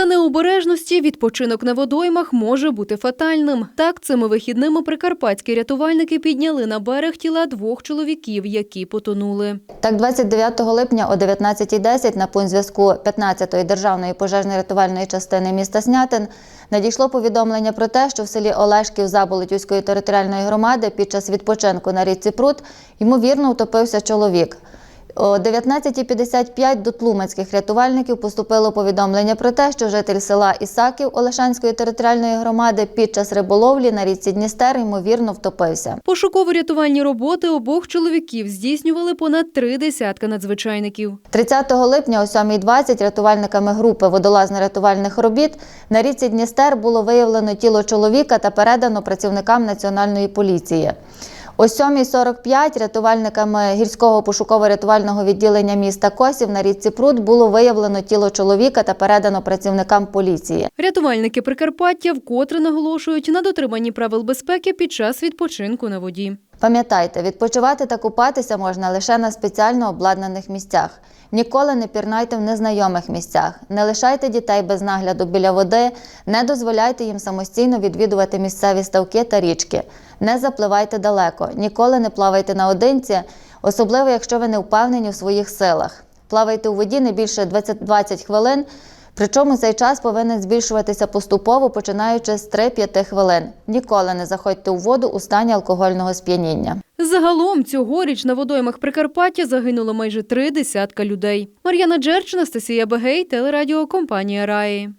За необережності відпочинок на водоймах може бути фатальним. Так, цими вихідними прикарпатські рятувальники підняли на берег тіла двох чоловіків, які потонули. Так, 29 липня о 19.10 на пункт зв'язку 15-ї державної пожежно-рятувальної частини міста Снятин надійшло повідомлення про те, що в селі Олешків Заболотівської територіальної громади під час відпочинку на річці Прут ймовірно утопився чоловік. О 19.55 до тлумацьких рятувальників поступило повідомлення про те, що житель села Ісаків Олешанської територіальної громади під час риболовлі на річці Дністер ймовірно втопився. Пошуково-рятувальні роботи обох чоловіків здійснювали понад три десятка надзвичайників. 30 липня о 7.20 рятувальниками групи водолазно-рятувальних робіт на річці Дністер було виявлено тіло чоловіка та передано працівникам національної поліції. О 7.45 рятувальниками гірського пошуково-рятувального відділення міста Косів на річці Прут було виявлено тіло чоловіка та передано працівникам поліції. Рятувальники Прикарпаття вкотре наголошують на дотриманні правил безпеки під час відпочинку на воді. Пам'ятайте, відпочивати та купатися можна лише на спеціально обладнаних місцях. Ніколи не пірнайте в незнайомих місцях. Не лишайте дітей без нагляду біля води, не дозволяйте їм самостійно відвідувати місцеві ставки та річки. Не запливайте далеко, ніколи не плавайте наодинці, особливо якщо ви не впевнені в своїх силах. Плавайте у воді не більше 20 20 хвилин. Причому цей час повинен збільшуватися поступово, починаючи з 3-5 хвилин. Ніколи не заходьте у воду у стані алкогольного сп'яніння. Загалом цьогоріч на водоймах Прикарпаття загинуло майже три десятка людей. Мар'яна Джерчина, Стасія Бегей, телерадіокомпанія Раї.